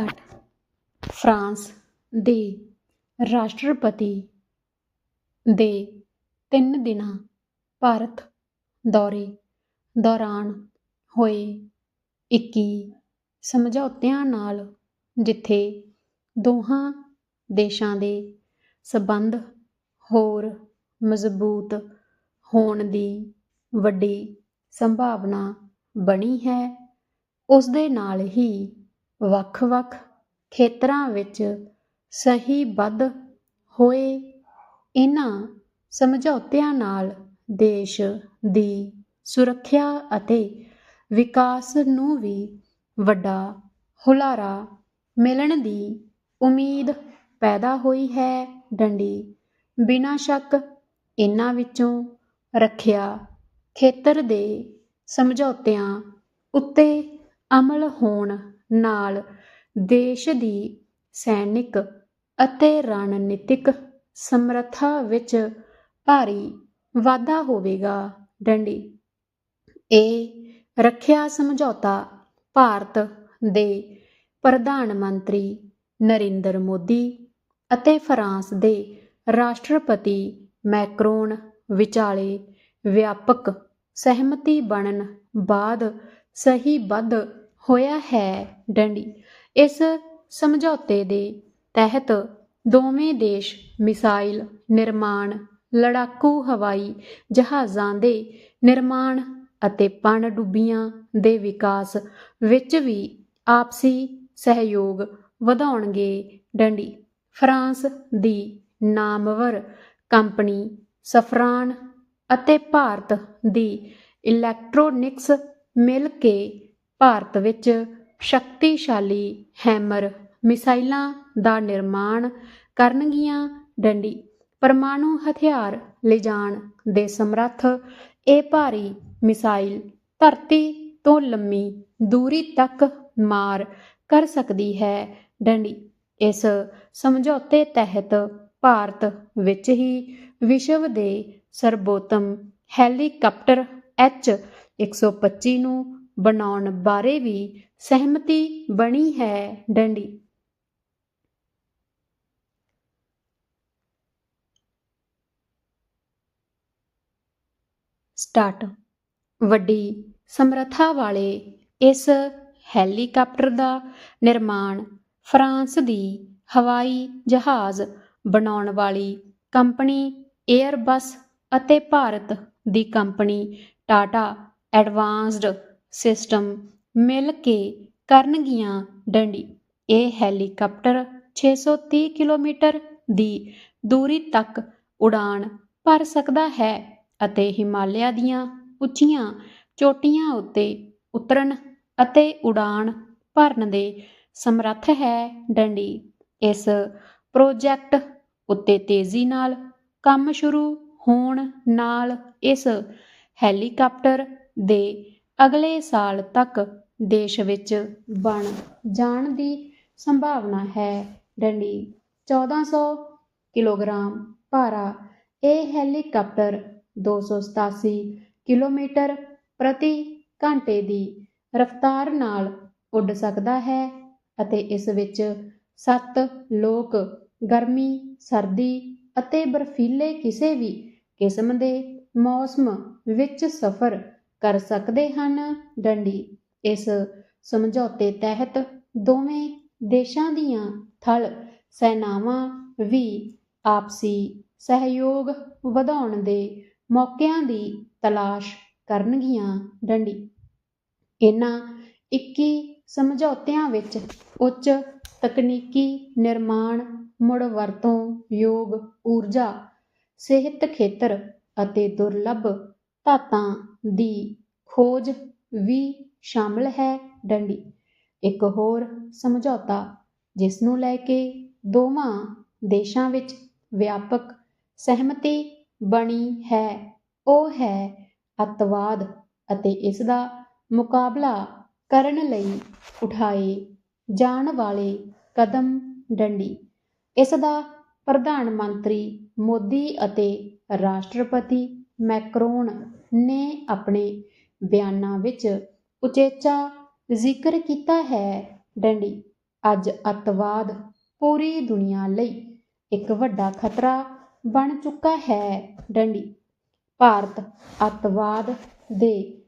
Start France ਦੇ ਰਾਸ਼ਟਰਪਤੀ ਦੇ ਤਿੰਨ ਦਿਨਾਂ ਭਾਰਤ ਦੌਰੇ ਦੌਰਾਨ ਹੋਏ ਇੱਕੀ ਸਮਝੌਤਿਆਂ ਨਾਲ, ਜਿੱਥੇ ਦੋਹਾਂ ਦੇਸ਼ਾਂ ਦੇ ਸਬੰਧ ਹੋਰ ਮਜ਼ਬੂਤ ਹੋਣ ਦੀ ਵੱਡੀ ਸੰਭਾਵਨਾ ਬਣੀ ਹੈ। ਉਸਦੇ ਨਾਲ ਹੀ ਵੱਖ-ਵੱਖ ਖੇਤਰਾਂ ਵਿੱਚ ਸਹੀਬੱਧ ਹੋਏ ਇਨ੍ਹਾਂ ਸਮਝੌਤਿਆਂ ਨਾਲ ਦੇਸ਼ ਦੀ ਸੁਰੱਖਿਆ ਅਤੇ ਵਿਕਾਸ ਨੂੰ ਵੀ ਵੱਡਾ ਹੁਲਾਰਾ ਮਿਲਣ ਦੀ ਉਮੀਦ ਪੈਦਾ ਹੋਈ ਹੈ। ਡੰਡੀ ਬਿਨਾਂ ਸ਼ੱਕ ਇਨ੍ਹਾਂ ਵਿੱਚੋਂ ਰੱਖਿਆ ਖੇਤਰ ਦੇ ਸਮਝੌਤਿਆਂ ਉੱਤੇ ਅਮਲ ਹੋਣ ਨਾਲ ਦੇਸ਼ ਦੀ ਸੈਨਿਕ ਅਤੇ ਰਣਨੀਤਿਕ ਸਮਰੱਥਾ ਵਿੱਚ ਭਾਰੀ ਵਾਧਾ ਹੋਵੇਗਾ। ਡੰਡੀ। ਇਹ ਰੱਖਿਆ ਸਮਝੌਤਾ ਭਾਰਤ ਦੇ ਪ੍ਰਧਾਨ ਮੰਤਰੀ ਨਰਿੰਦਰ ਮੋਦੀ ਅਤੇ ਫਰਾਂਸ ਦੇ ਰਾਸ਼ਟਰਪਤੀ ਮੈਕਰੋਨ ਵਿਚਾਲੇ ਵਿਆਪਕ ਸਹਿਮਤੀ ਬਣਨ ਬਾਅਦ ਸਹੀਬੱਧ ਹੋਇਆ ਹੈ ਡੰਡੀ। ਇਸ ਸਮਝੌਤੇ ਦੇ ਤਹਿਤ ਦੋਵੇਂ ਦੇਸ਼ ਮਿਸਾਈਲ ਨਿਰਮਾਣ, ਲੜਾਕੂ ਹਵਾਈ ਜਹਾਜ਼ਾਂ ਦੇ ਨਿਰਮਾਣ ਅਤੇ ਪਣਡੁੱਬੀਆਂ ਦੇ ਵਿਕਾਸ ਵਿੱਚ ਵੀ ਆਪਸੀ ਸਹਿਯੋਗ ਵਧਾਉਣਗੇ ਡੰਡੀ। ਫਰਾਂਸ ਦੀ ਨਾਮਵਰ ਕੰਪਨੀ ਸਫਰਾਨ ਅਤੇ ਭਾਰਤ ਦੀ ਇਲੈਕਟ੍ਰੋਨਿਕਸ ਮਿਲ ਕੇ ਭਾਰਤ ਵਿੱਚ ਸ਼ਕਤੀਸ਼ਾਲੀ ਹੈਮਰ ਮਿਸਾਈਲਾਂ ਦਾ ਨਿਰਮਾਣ ਕਰਨਗੀਆਂ ਡੰਡੀ। ਪਰਮਾਣੂ ਹਥਿਆਰ ਲਿਜਾਣ ਦੇ ਸਮਰੱਥ ਇਹ ਭਾਰੀ ਮਿਸਾਈਲ ਧਰਤੀ ਤੋਂ ਲੰਮੀ ਦੂਰੀ ਤੱਕ ਮਾਰ ਕਰ ਸਕਦੀ ਹੈ ਡੰਡੀ। ਇਸ ਸਮਝੌਤੇ ਤਹਿਤ ਭਾਰਤ ਵਿੱਚ ਹੀ ਵਿਸ਼ਵ ਦੇ ਸਰਬੋਤਮ ਹੈਲੀਕਾਪਟਰ ਐਚ 125 ਨੂੰ ਬਣਾਉਣ ਬਾਰੇ ਵੀ ਸਹਿਮਤੀ ਬਣੀ ਹੈ ਡੰਡੀ। ਸਟਾਰਟ। ਵੱਡੀ ਸਮਰੱਥਾ ਵਾਲੇ ਇਸ ਹੈਲੀਕਾਪਟਰ ਦਾ ਨਿਰਮਾਣ ਫਰਾਂਸ ਦੀ ਹਵਾਈ ਜਹਾਜ਼ ਬਣਾਉਣ ਵਾਲੀ ਕੰਪਨੀ ਏਅਰਬਸ ਅਤੇ ਭਾਰਤ ਦੀ ਕੰਪਨੀ ਟਾਟਾ ਐਡਵਾਂਸਡ ਸਿਸਟਮ ਮਿਲ ਕੇ ਕਰਨਗੀਆਂ ਡੰਡੀ। ਇਹ ਹੈਲੀਕਾਪਟਰ 630 ਕਿਲੋਮੀਟਰ ਦੀ ਦੂਰੀ ਤੱਕ ਉਡਾਣ ਭਰ ਸਕਦਾ ਹੈ ਅਤੇ ਹਿਮਾਲਿਆ ਦੀਆਂ ਉੱਚੀਆਂ ਚੋਟੀਆਂ ਉੱਤੇ ਉਤਰਨ ਅਤੇ ਉਡਾਣ ਭਰਨ ਦੇ ਸਮਰੱਥ ਹੈ ਡੰਡੀ। ਇਸ ਪ੍ਰੋਜੈਕਟ ਉੱਤੇ ਤੇਜ਼ੀ ਨਾਲ ਕੰਮ ਸ਼ੁਰੂ ਹੋਣ ਨਾਲ ਇਸ ਹੈਲੀਕਾਪਟਰ ਦੇ ਅਗਲੇ ਸਾਲ ਤੱਕ ਦੇਸ਼ ਵਿੱਚ ਬਣ ਜਾਣ ਦੀ ਸੰਭਾਵਨਾ ਹੈ। ਡੰਡੀ 1400 ਕਿਲੋਗ੍ਰਾਮ ਭਾਰਾ। ਇਹ ਹੈਲੀਕਾਪਟਰ 287 ਕਿਲੋਮੀਟਰ ਪ੍ਰਤੀ ਘੰਟੇ ਦੀ ਰਫ਼ਤਾਰ ਨਾਲ ਉੱਡ ਸਕਦਾ ਹੈ ਅਤੇ ਇਸ ਵਿੱਚ 7 ਲੋਕ ਗਰਮੀ, ਸਰਦੀ ਅਤੇ ਬਰਫੀਲੇ ਕਿਸੇ ਵੀ ਕਿਸਮ ਦੇ ਮੌਸਮ ਵਿੱਚ ਸਫ਼ਰ ਕਰ ਸਕਦੇ ਹਨ। ਡੰਡੀ ਇਸ ਸਮਝੌਤੇ ਤਹਿਤ ਦੋਵੇਂ ਦੇਸ਼ਾਂ ਦੀਆਂ ਥਲ ਸੈਨਾਵਾਂ ਵੀ ਆਪਸੀ ਸਹਿਯੋਗ ਵਧਾਉਣ ਦੇ ਮੌਕਿਆਂ ਦੀ ਤਲਾਸ਼ ਕਰਨਗੀਆਂ। ਡੰਡੀ ਇਹਨਾਂ 21 ਸਮਝੌਤਿਆਂ ਵਿੱਚ ਉੱਚ ਤਕਨੀਕੀ ਨਿਰਮਾਣ ਮੁੜ ਵਰਤੋਂ ਯੋਗ ਊਰਜਾ, ਸਿਹਤ ਖੇਤਰ ਅਤੇ ਦੁਰਲੱਭ ਧਾਤਾਂ ਦੀ ਖੋਜ ਵੀ ਸ਼ਾਮਲ ਹੈ ਡੰਡੀ। ਇੱਕ ਹੋਰ ਸਮਝੌਤਾ ਜਿਸ ਨੂੰ ਲੈ ਕੇ ਦੋਵਾਂ ਦੇਸ਼ਾਂ ਵਿੱਚ ਵਿਆਪਕ ਸਹਿਮਤੀ ਬਣੀ ਹੈ, ਉਹ ਹੈ ਅੱਤਵਾਦ ਅਤੇ ਇਸ ਦਾ ਮੁਕਾਬਲਾ ਕਰਨ ਲਈ ਉਠਾਏ ਜਾਣ ਵਾਲੇ ਕਦਮ ਡੰਡੀ। ਇਸ ਦਾ ਪ੍ਰਧਾਨ ਮੰਤਰੀ ਮੋਦੀ ਅਤੇ ਰਾਸ਼ਟਰਪਤੀ ਮੈਕਰੋਨ ਨੇ ਆਪਣੇ ਬਿਆਨਾਂ ਵਿੱਚ ਉਚੇਚਾ ਜ਼ਿਕਰ ਕੀਤਾ ਹੈ। ਡੰਡੀ, ਅੱਜ ਅੱਤਵਾਦ ਪੂਰੀ ਦੁਨੀਆ ਲਈ ਇੱਕ ਵੱਡਾ ਖਤਰਾ ਬਣ ਚੁੱਕਾ ਹੈ। ਡੰਡੀ, ਭਾਰਤ ਅੱਤਵਾਦ ਦੇ